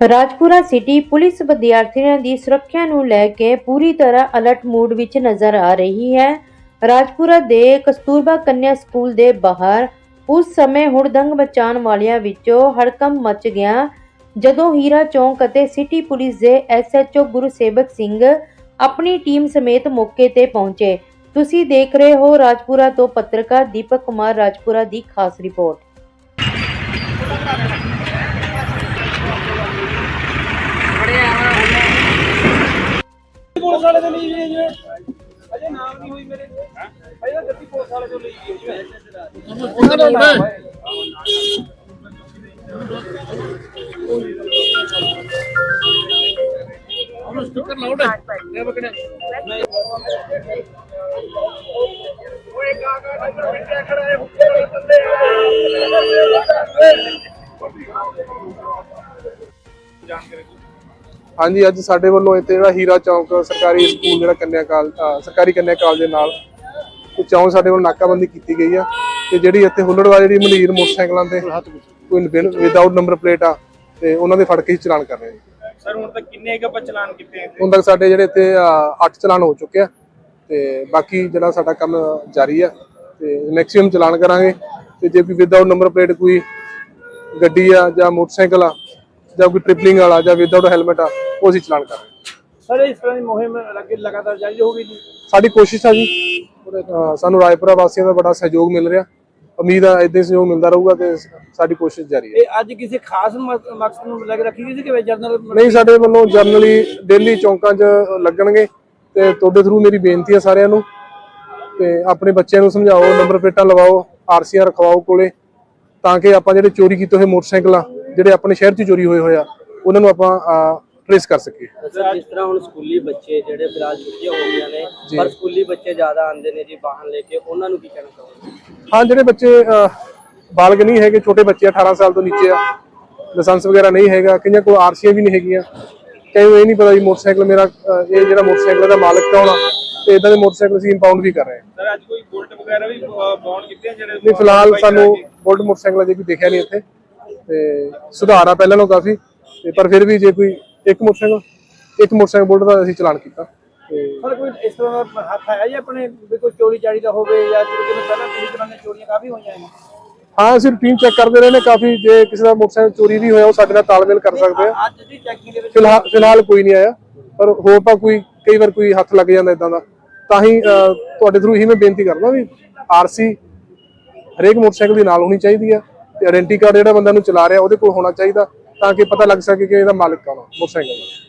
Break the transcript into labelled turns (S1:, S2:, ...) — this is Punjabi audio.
S1: ਰਾਜਪੁਰਾ ਸਿਟੀ ਪੁਲਿਸ ਵਿਦਿਆਰਥੀਆਂ ਦੀ ਸੁਰੱਖਿਆ ਨੂੰ ਲੈ ਕੇ ਪੂਰੀ ਤਰ੍ਹਾਂ ਅਲਰਟ ਮੂਡ ਵਿੱਚ ਨਜ਼ਰ ਆ ਰਹੀ ਹੈ। ਰਾਜਪੁਰਾ ਦੇ ਕਸਤੂਰਬਾ ਕੰਨਿਆ ਸਕੂਲ ਦੇ ਬਾਹਰ ਉਸ ਸਮੇਂ ਹੁੜਦੰਗ ਬਚਾਉਣ ਵਾਲਿਆਂ ਵਿੱਚੋਂ ਹੜਕੰਪ ਮਚ ਗਿਆ। ਜਦੋਂ ਹੀਰਾ ਚੌਂਕ ਅਤੇ ਸਿਟੀ ਪੁਲਿਸ ਦੇ ਐਸਐਚਓ ਗੁਰਸੇਵਕ ਸਿੰਘ ਆਪਣੀ ਟੀਮ ਸਮੇਤ ਮੌਕੇ ਤੇ ਪਹੁੰਚੇ। ਤੁਸੀਂ ਦੇਖ ਰਹੇ ਹੋ ਰਾਜਪੁਰਾ ਤੋਂ ਪੱਤਰਕਾਰ ਦੀਪਕ ਕੁਮਾਰ, ਰਾਜਪੁਰਾ ਦੀ ਖਾਸ ਰਿਪੋਰਟ
S2: ਪੁਲਿਸ ਵਾਲੇ ਤੋਂ ਲਈ ਜੀ ਜਿਵੇਂ ਅਜੇ ਨਾਮ ਨਹੀਂ ਹੋਈ ਮੇਰੇ ਅਜੇ ਤਾਂ ਗੱਡੀ ਪੁਲਿਸ ਵਾਲੇ ਤੋਂ ਲਈ ਜੀ ਜਿਵੇਂ ਓਏ ਕਾਕਾ ਨੰਬਰ ਮਿੰਟਿਆ ਖੜਾ ਹੈ ਹੁੱਕੇ ਵਾਲੇ ਬੰਦੇ
S3: ਹਾਂਜੀ ਅੱਜ ਸਾਡੇ ਵੱਲੋਂ ਇੱਥੇ ਜਿਹੜਾ ਹੀਰਾ ਚੌਂਕ ਸਰਕਾਰੀ ਸਕੂਲ ਜਿਹੜਾ ਕੰਨਿਆ ਕਾਲ ਸਰਕਾਰੀ ਕੰਨਿਆ ਕਾਲਜ ਦੇ ਨਾਲ ਇਹ ਚੌਂਕ ਸਾਡੇ ਵੱਲੋਂ ਨਾਕਾਬੰਦੀ ਕੀਤੀ ਗਈ ਆ ਤੇ ਜਿਹੜੀ ਇੱਥੇ ਹੁੱਲੜਵਾ ਜਿਹੜੀ ਮਲੀਰ ਮੋਟਰਸਾਈਕਲਾਂ ਤੇ ਕੋਈ ਵਿਦਆਊਟ ਨੰਬਰ ਪਲੇਟ ਆ ਤੇ ਉਹਨਾਂ ਦੇ ਫੜ ਕੇ ਹੀ ਚਲਾਨ ਕਰ ਰਹੇ ਆ
S2: ਸਰ ਹੁਣ ਤੱਕ ਕਿੰਨੇ ਕੁ ਆਪਾਂ ਚਲਾਨ ਕੀਤੇ ਆ
S3: ਹੁਣ ਤੱਕ ਸਾਡੇ ਜਿਹੜੇ ਇੱਥੇ 8 ਚਲਾਨ ਹੋ ਚੁੱਕੇ ਆ ਤੇ ਬਾਕੀ ਜਿਹੜਾ ਸਾਡਾ ਕੰਮ ਜਾਰੀ ਆ ਤੇ ਮੈਕਸਿਮਮ ਚਲਾਨ ਕਰਾਂਗੇ ਤੇ ਜੇ ਕੋਈ ਵਿਦਆਊਟ ਨੰਬਰ ਪਲੇਟ ਕੋਈ ਗੱਡੀ ਆ ਜਾਂ ਮੋਟਰਸਾਈਕਲ ਆ ਜਾਂ ਕੋਈ ਟ੍ਰਿਪਲਿੰਗ ਵਾਲਾ ਜਾਂ ਵਿਦਆਊਟ ਹੈਲਮਟ ਆ ਉਹ ਅਸੀਂ ਚਲਾਨ ਕਰਾਂਗੇ
S2: ਸਰ ਇਸ ਤਰ੍ਹਾਂ ਦੀ ਮੁਹਿੰਮ ਲੱਗੇ ਲਗਾਤਾਰ ਜਾਰੀ ਹੋਊਗੀ ਜੀ?
S3: ਸਾਡੀ ਕੋਸ਼ਿਸ਼ ਆ ਜੀ। ਅਹ ਸਾਨੂੰ ਰਾਏਪੁਰਾ ਵਾਸੀਆਂ ਦਾ ਬੜਾ ਸਹਿਯੋਗ ਮਿਲ ਰਿਹਾ। ਉਮੀਦ ਆ ਇਦਾਂ ਸਹਿਯੋਗ ਮਿਲਦਾ ਰਹੂਗਾ ਤੇ ਸਾਡੀ ਕੋਸ਼ਿਸ਼ ਜਾਰੀ ਹੈ।
S2: ਇਹ ਅੱਜ ਕਿਸੇ ਖਾਸ ਮਕ- ਮਕਸਦ ਨੂੰ ਲੈ ਕੇ ਰੱਖੀ ਗਈ ਸੀ ਕਿ ਜਨਰਲ
S3: ਨਹੀਂ ਸਾਡੇ ਵੱਲੋਂ ਜਰਨਲੀ ਡੇਲੀ ਚੌਂਕਾਂ 'ਚ ਲੱਗਣਗੇ ਤੇ ਤੁਹਾਡੇ ਥਰੂ ਮੇਰੀ ਬੇਨਤੀ ਹੈ ਸਾਰਿਆਂ ਨੂੰ। ਤੇ ਆਪਣੇ ਬੱਚਿਆਂ ਨੂੰ ਸਮਝਾਓ ਨੰਬਰ ਪਲੇਟਾਂ ਲਵਾਓ ਆਰਸੀਆਂ ਰਖਵਾਓ ਕੋਲੇ ਤਾਂ ਕਿ ਆਪਾਂ ਜਿਹੜੇ ਚੋਰੀ ਕੀਤੇ ਹੋਏ ਮੋਟਰਸਾਈਕਲ ਆ ਜਿਹੜੇ ਆਪਣੇ ਸ਼ਹਿਰ 'ਚ ਚੋਰੀ ਹੋਏ ਹੋਏ ਆ ਉਹਨਾਂ ਨੂੰ ਆਪਾਂ ਟ੍ਰੇਸ ਕਰ ਸਕੀਏ।
S4: ਸਰ ਜਿਸ ਤਰ੍ਹਾਂ ਹੁਣ ਸਕੂਲੀ ਬੱਚੇ ਜਿਹੜੇ ਫਿਲਹਾਲ ਛੁੱਟੀਆਂ ਹੋ ਗਈਆਂ ਨੇ ਪਰ ਸਕੂਲੀ ਬੱਚੇ ਜ਼ਿਆਦਾ ਆਉਂਦੇ ਨੇ ਜੀ ਵਾਹਨ ਲੈ ਕੇ ਉਹਨਾਂ ਨੂੰ ਕੀ ਕਹਿਣਾ ਚਾਹੋਗੇ?
S3: ਹਾਂ ਜਿਹੜੇ ਬੱਚੇ ਬਾਲਗ ਨਹੀਂ ਹੈਗੇ ਛੋਟੇ ਬੱਚੇ ਆ, 18 ਸਾਲ ਤੋਂ ਨੀਚੇ ਆ ਲਾਇਸੈਂਸ ਵਗੈਰਾ ਨਹੀਂ ਹੈਗਾ ਕਈਆਂ ਕੋਲ ਆਰਸੀਆਂ ਵੀ ਨਹੀਂ ਹੈਗੀਆਂ। ਕਈ ਇਹ ਨਹੀਂ ਪਤਾ ਵੀ ਮੋਟਰਸਾਈਕਲ ਮੇਰਾ ਇਹ ਜਿਹੜਾ ਮੋਟਰਸਾਈਕਲ ਦਾ ਮਾਲਕ ਕੌਣ ਆ? ਤੇ ਇਦਾਂ ਦੇ ਮੋਟਰਸਾਈਕਲ ਅਸੀਂ ਇੰਪਾਊਂਡ ਵੀ ਕਰ ਰਹੇ ਹਾਂ।
S2: ਸਰ ਅੱਜ ਕੋਈ ਬੁਲਟ ਵਗੈਰਾ ਵੀ ਬੌਂਡ ਕੀਤੇ ਆ ਜਿਹੜੇ
S3: ਨਹੀਂ ਫਿਲਹਾਲ ਸਾਨੂੰ ਬੁਲਟ ਮੋਟਰਸਾਈਕਲ ਅਜੇ ਕੋਈ ਦੇਖਿਆ ਨਹੀਂ ਇੱਥੇ। ਤੇ ਸੁਧਾਰ ਆ ਪਹਿਲਾਂ ਨਾਲੋਂ ਕਾਫੀ ਤੇ ਪਰ ਫਿਰ ਵੀ ਜੇ ਕੋਈ ਇੱਕ ਮੋਟਰਸਾਈਕਲ ਇੱਕ ਮੋਟਰਸਾਈਕਲ ਬੁਲਟ ਦਾ ਅਸੀਂ ਚਲਾਨ ਕੀਤਾ। ਤੇ
S2: ਸਰ ਕੋਈ ਇਸ ਤਰ੍ਹਾਂ ਦਾ ਹੱਥ ਆਇਆ ਜੀ ਆਪਣੇ ਵੀ ਕੋਈ ਚੋਰੀ ਚਾਰੀ ਦਾ ਹੋਵੇ ਜਾਂ ਜਿਹੜੇ ਦਿਨ ਪਹਿਲਾਂ ਪੁਲਿਸ ਤਰ੍ਹਾਂ ਦੀਆਂ ਚੋਰੀਆਂ ਕਾਫੀ ਹੋਈਆਂ ਨੇ?
S3: ਹਾਂ ਅਸੀਂ ਰੂਟੀਨ ਚੈੱਕ ਕਰਦੇ ਰਹੇ ਨੇ ਕਾਫੀ ਜੇ ਕਿਸੇ ਦਾ ਮੋਟਰਸਾਈਕਲ ਚੋਰੀ ਵੀ ਹੋਇਆ ਉਹ ਸਾਡੇ ਨਾਲ ਤਾਲਮੇਲ ਕਰ ਸਕਦੇ ਆ।
S2: ਅੱਜ ਦੀ ਚੈਕਿੰਗ ਦੇ ਵਿੱਚ
S3: ਫਿਲਹਾਲ ਫਿਲਹਾਲ ਕੋਈ ਨਹੀਂ ਆਇਆ ਪਰ ਹੋਪ ਆ ਕੋਈ ਕਈ ਵਾਰ ਕੋਈ ਹੱਥ ਲੱਗ ਜਾਂਦਾ ਇਦਾਂ ਦਾ। ਤਾਂ ਹੀ ਤੁਹਾਡੇ ਥਰੂ ਹੀ ਮੈਂ ਬੇਨਤੀ ਕਰਦਾ ਵੀ ਆਰਸੀ ਹਰੇਕ ਮੋਟਰਸਾਈਕਲ ਦੀ ਨਾਲ ਹੋਣੀ ਚਾਹੀਦੀ ਆ। ਤੇ ਆਇਡੈਂਟੀ ਕਾਰਡ ਜਿਹੜਾ ਬੰਦਾ ਨੂੰ ਚਲਾ ਰਿਹਾ, ਉਹਦੇ ਕੋਲ ਹੋਣਾ ਚਾਹੀਦਾ ਤਾਂ ਕਿ ਪਤਾ ਲੱਗ ਸਕੇ ਕਿ ਇਹਦਾ ਮਾਲਕ ਕੌਣ ਆ, ਮੋਟਰਸਾਈਕਲ ਦਾ